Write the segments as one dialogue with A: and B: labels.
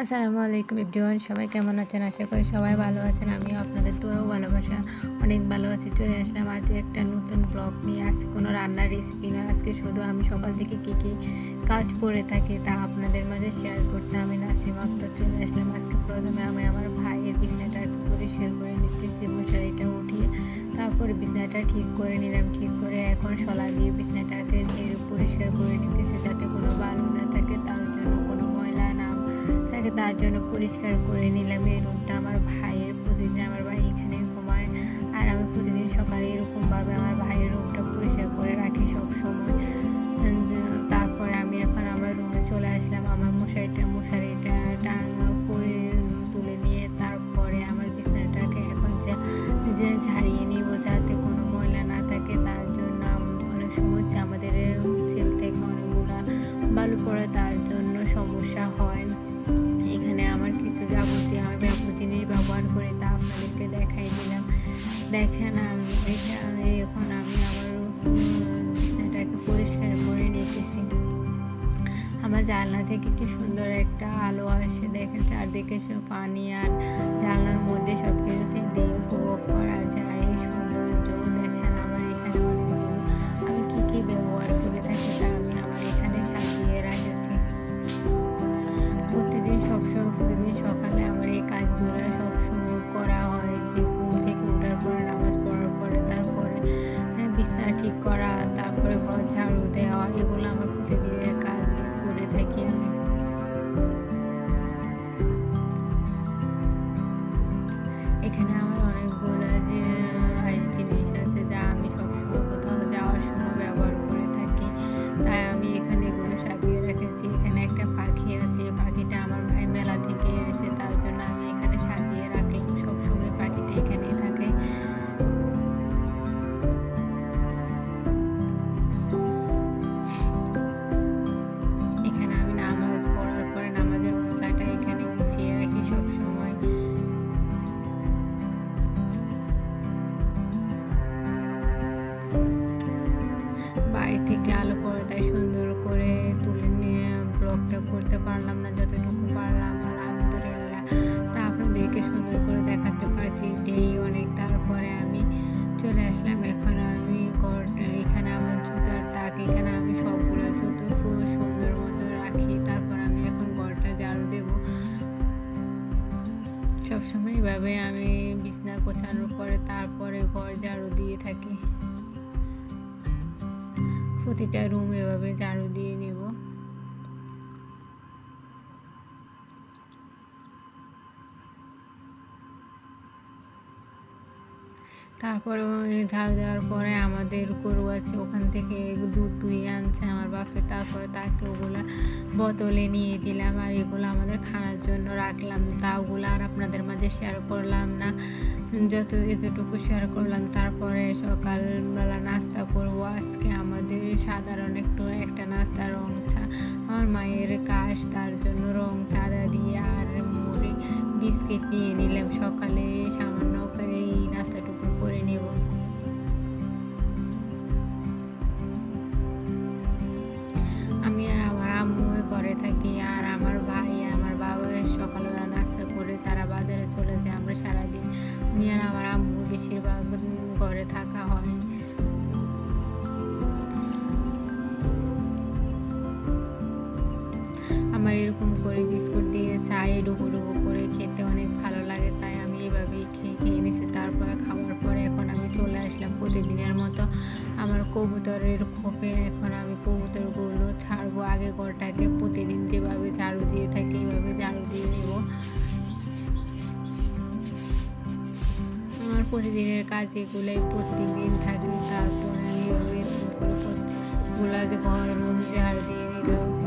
A: আসসালামু আলাইকুম এভরিওয়ান, সবাই কেমন আছেন? আশা করি সবাই ভালো আছেন। আমিও আপনাদের দোয়াও ভালোবাসা অনেক ভালো আছি। চলে আসলাম আজ একটা নতুন ব্লগ নিয়ে। আজকে কোনো রান্নার রেসিপি নয়। আজকে শুধু আমি সকাল থেকে কী কী কাজ করে থাকি তা আপনাদের মাঝে শেয়ার করতে আমি নাসিম আক্তার চলে আসলাম। আজকে প্রথমে আমি আমার ভাইয়ের বিছনাটা পরিষ্কার করে নিতেছি মশারিটা উঠিয়ে তারপরে বিছনাটা ঠিক করে নিলাম। ঠিক করে এখন শলা দিয়ে বিছনাটাকে ঝেড়ে পরিষ্কার করে নিতেছি যাতে কোনো বালু না থাকে, তার থাকে তার জন্য পরিষ্কার করে নিলাম। এই রুমটা আমার ভাইয়ের, প্রতিদিন আমার ভাই এখানে ঘুমায়। আর আমি প্রতিদিন সকালে এরকমভাবে আমার ভাইয়ের রুমটা পরিষ্কার করে রাখি সব সময় তারপরে আমি এখন আমার রুমে চলে আসলাম। আমার মশারিটা মশারিটা টাঙা করে তুলে নিয়ে তারপরে আমার বিছানাটাকে এখন যে যে ঝাড়িয়ে নিব যাতে কোনো ময়লা না থাকে। তার জন্য অনেক সময় আমাদের ছেল থেকে অনেকগুলা বালু পড়ে, তার জন্য সমস্যা হয়। এখানে আমার কিছু যাবতীয় আমি জিনিস ব্যবহার করি, তা আপনাদেরকে দেখাই দিলাম। দেখেন আমি এখন আমি আমার বিছনাটাকে পরিষ্কার করে নিতেছি। আমার জানলা থেকে কি সুন্দর একটা আলো আসে। দেখেন চারদিকে সব পানি আর জানলার মধ্যে সব কিছুতে তারপরে ঘর ঝাড়ু দেওয়া এগুলো এভাবে আমি বিছনা গোছানোর পরে তারপরে ঘর ঝাড়ু দিয়ে থাকি। প্রতিটা রুম এভাবে ঝাড়ু দিয়ে নেব। তারপরে ঝাড়ু দেওয়ার পরে আমাদের গরু আছে, ওখান থেকে দুধ দুয়ে আনছে আমার বাপে। তারপরে তাকে ওগুলো বোতলে নিয়ে দিলাম আর এগুলো আমাদের খাওয়ার জন্য রাখলাম। তা ওগুলো আর আপনাদের মাঝে শেয়ার করলাম না। যত, এতটুকু শেয়ার করলাম। তারপরে সকালবেলা নাস্তা করব। আজকে আমাদের সাধারণ একটু একটা নাস্তা রং চা। আমার মায়ের কাশ, তার জন্য রং চাঁদা দিয়ে আর মুড়ি, বিস্কিট নিয়ে নিলাম। সকালে সামান্য এই নাস্তাটুকু আমার এরকম করে বিস্কুট দিয়ে চায়ে ডুবো ডুবো করে খেতে অনেক ভালো লাগে, তাই আমি এইভাবেই খেয়ে খেয়ে নিয়েছি তারপরে খাওয়ার পরে এখন আমি চলে আসলাম প্রতিদিনের মতো আমার কবুতরের খোপে। এখন আমি কবুতরগুলো ছাড়বো আগে ঘরটাকে, প্রতিদিন যেভাবে ঝাড়ু দিয়ে থাকি এইভাবে ঝাড়ু দিয়ে নেব। আমার প্রতিদিনের কাজ এগুলোই প্রতিদিন থাকে। তারপরে আমি এভাবে গুলা যে ঘর, রুম ঝাড়ু দিয়ে নিলাম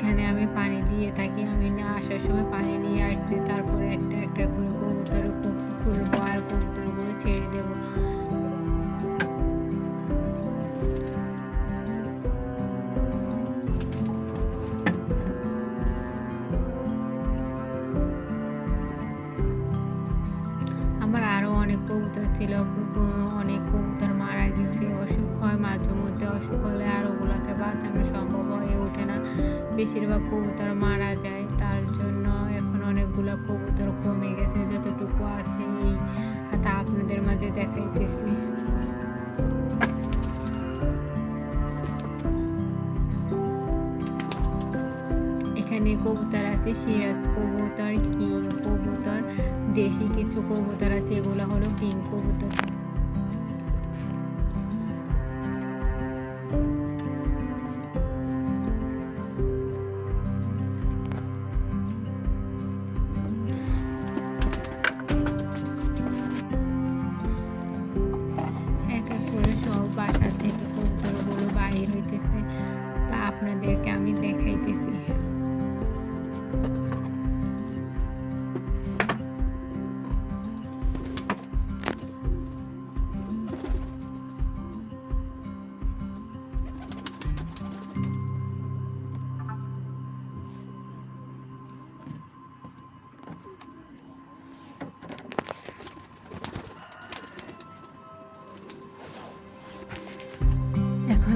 A: এখানে আমি পানি দিয়ে থাকি। আমি না আসার সময় পানি নিয়ে আসছি, তারপরে একটা একটা করে কবুতর খুলবো আর কবুতরগুলো ছেড়ে দেবো। আমার আরও অনেক কবুতর ছিল, অনেক কবুতর মারা গেছে। অসুখ হয় মাঝে মধ্যে, অসুখ হলে আর ওগুলোকে বাঁচানো বেশিরভাগ কবুতর মারা যায়, তার জন্য এখন অনেকগুলো কবুতর কমে গেছে, যতটুকু আছে এই তা আপনাদের মাঝে দেখাইতেছি। এখানে কবুতর আছে, সিরাজ কবুতর কিং কবুতর, দেশি কিছু কবুতর আছে, এগুলো হলো কিং কবুতর।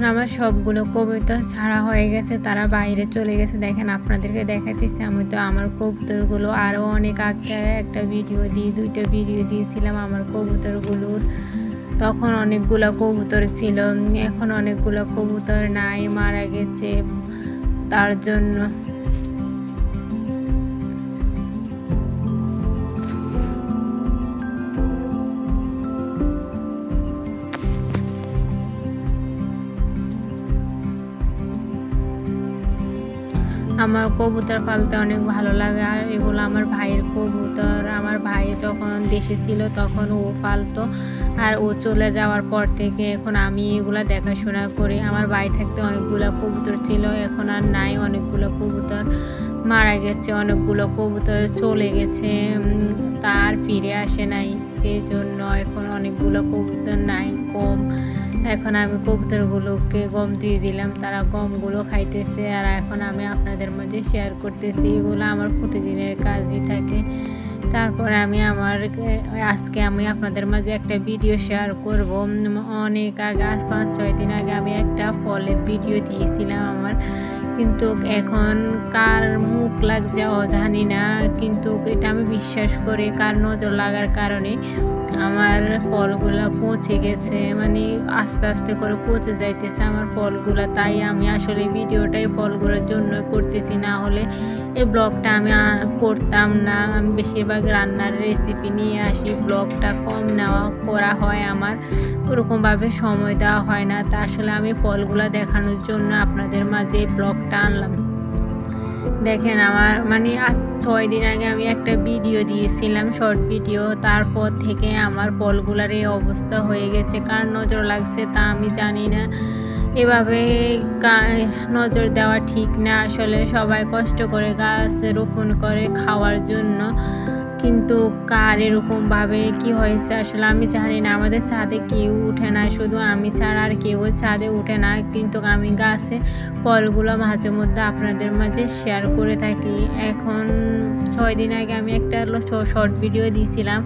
A: এখন আমার সবগুলো কবিতা ছাড়া হয়ে গেছে, তারা বাইরে চলে গেছে। দেখেন, আপনাদেরকে দেখাইতেছি, আমি তো আমার কবুতরগুলো আরও অনেক আগে একটা ভিডিও দিই দুইটা ভিডিও দিয়েছিলাম আমার কবুতরগুলোর। তখন অনেকগুলো কবুতর ছিল, এখন অনেকগুলো কবুতর নাই, মারা গেছে। তার জন্য আমার কবুতর পালতে অনেক ভালো লাগে, আর এগুলো আমার ভাইয়ের কবুতর। আমার ভাই যখন দেশে ছিল তখন ও পালতো, আর ও চলে যাওয়ার পর থেকে এখন আমি এগুলো দেখাশোনা করি। আমার ভাই থাকতে অনেকগুলো কবুতর ছিল, এখন আর নাই অনেকগুলো কবুতর। মারা গেছে, অনেকগুলো কবুতর চলে গেছে তার ফিরে আসে নাই। এই জন্য এখন অনেকগুলো কবুতর নাই, কম। এখন আমি কবুতরগুলোকে গম দিয়ে দিলাম, তারা গমগুলো খাইতেছে আর এখন আমি আপনাদের মধ্যে শেয়ার করতেছি, এগুলো আমার প্রতিদিনের কাজই থাকে। তারপরে আমি আমার, আজকে আমি আপনাদের মাঝে একটা ভিডিও শেয়ার করব। অনেক আগে, আজ পাঁচ, ছয় দিন আগে আমি একটা ফলের ভিডিও দিয়েছিলাম আমার। কিন্তু এখন কার মুখ লাগছে ও জানি না। কিন্তু এটা আমি বিশ্বাস করি, কার নজর লাগার কারণে আমার ফলগুলা পচে গেছে। মানে আস্তে আস্তে করে পচে যাইতেছে আমার ফলগুলা। তাই আমি আসলে ভিডিওটাই ফলগুলোর জন্য করতেছি। না হলে এই ব্লগটা আমি করতাম না। আমি বেশিরভাগ রান্নার রেসিপি নিয়ে আসি। ব্লগটা কম নেওয়া, করা হয় আমার। ওরকমভাবে সময় দেওয়া হয় না। তা আসলে আমি ফলগুলা দেখানোর জন্য আপনাদের মাঝে এই ব্লগটা আনলাম। দেখেন আমার মানে আজ ছয় দিন আগে আমি একটা ভিডিও দিয়েছিলাম শর্ট ভিডিও তারপর থেকে আমার ফলগুলার এই অবস্থা হয়ে গেছে। কার নজর লাগছে তা আমি জানি না। এভাবে নজর দেওয়া ঠিক না। আসলে সবাই কষ্ট করে গাছ রোপণ করে খাওয়ার জন্য। কিন্তু কার এরকমভাবে কি হয়েছে আসলে আমি জানি না। আমাদের ছাদে কেউ উঠে না শুধু আমি ছাড়া আর কেউ ছাদে উঠে না কিন্তু আমি গাছে ফলগুলো মাঝে মধ্যে আপনাদের মাঝে শেয়ার করে থাকি। এখন ছয় দিন আগে আমি একটা শর্ট ভিডিও দিয়েছিলাম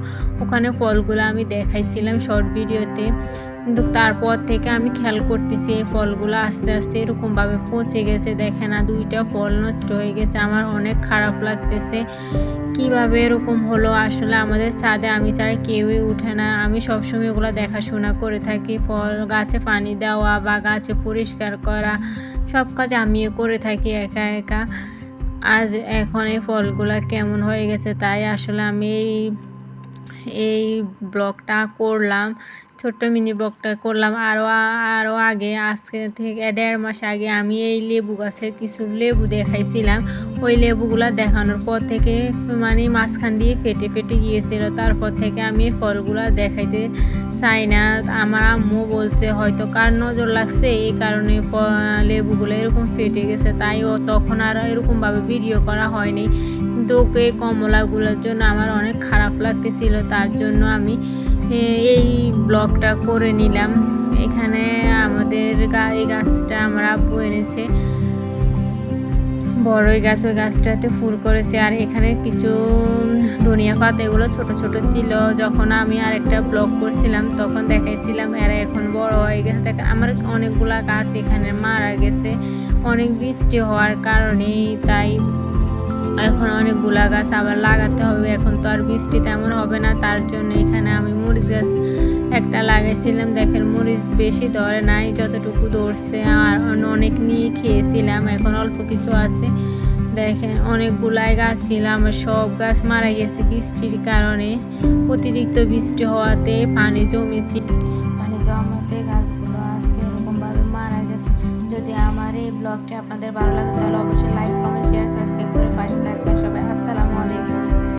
A: ওখানে ফলগুলো আমি দেখাইছিলাম শর্ট ভিডিওতে কিন্তু তারপর থেকে আমি খেয়াল করতেছি এই ফলগুলো আস্তে আস্তে এরকমভাবে পচে গেছে। দেখে না, দুইটা ফল নষ্ট হয়ে গেছে। আমার অনেক খারাপ লাগতেছে। কীভাবে এরকম হলো? আসলে আমাদের ছাদে আমি ছাড়া কেউই উঠে না। আমি সবসময় ওগুলো দেখাশোনা করে থাকি। ফল গাছে পানি দেওয়া বা গাছে পরিষ্কার করা, সব কাজ আমিও করে থাকি একা একা। আজ এখন এই ফলগুলা কেমন হয়ে গেছে তাই আসলে আমি এই এই ব্লগটা করলাম। ছোট্ট মিনি ব্লগটা করলাম। আরও আরও আগে, আজকে থেকে দেড় মাস আগে আমি এই লেবু গাছের কিছু লেবু দেখাইছিলাম। ওই লেবুগুলা দেখানোর পর থেকে মানে মাঝখান দিয়ে ফেটে ফেটে গিয়েছিল। তারপর থেকে আমি ফলগুলা দেখাইতে চাই না। আমার আম্মু বলছে, হয়তো কার নজর লাগছে? এই কারণে লেবুগুলো এরকম ফেটে গেছে। তাই ও তখন আর এরকমভাবে ভিডিও করা হয়নি। কিন্তু ওকে কমলাগুলোর জন্য আমার অনেক খারাপ লাগতেছিল। তার জন্য আমি এই ব্লগটা করে নিলাম। এখানে আমাদের এই গাছটা আমার আব্বু এনেছে। বড়ই গাছ, ওই গাছটাতে ফুল করেছে। আর এখানে কিছু ধনিয়া পাতা, এগুলো ছোট ছোট ছিল। যখন আমি আর একটা ব্লগ করছিলাম, তখন দেখাইছিলাম, এরা এখন বড় হয়ে গেছে। আমার অনেকগুলা গাছ এখানে মারা গেছে। অনেক বৃষ্টি হওয়ার কারণে তাই এখন অনেকগুলা গাছ আবার লাগাতে হবে, এখন তো আর বৃষ্টি তেমন হবে না, তার জন্য এখানে আমি মরিচ গাছ একটা লাগাইছিলাম। দেখেন মরিচ বেশি ধরে নাই, যতটুকু ধরছে, আর অনেক নিয়ে খেয়েছিলাম, এখন অল্প কিছু আছে। দেখেন অনেকগুলাই গাছ ছিল, আমার সব গাছ মারা গেছে বৃষ্টির কারণে। অতিরিক্ত বৃষ্টি হওয়াতে পানি জমেছে। পানি জমাতে গাছগুলো আজকে এরকমভাবে মারা গেছে। যদি আমার এই ব্লগটি আপনাদের ভালো লাগে, তাহলে অবশ্যই লাইক পাশে সবাই। আসসালামু আলাইকুম।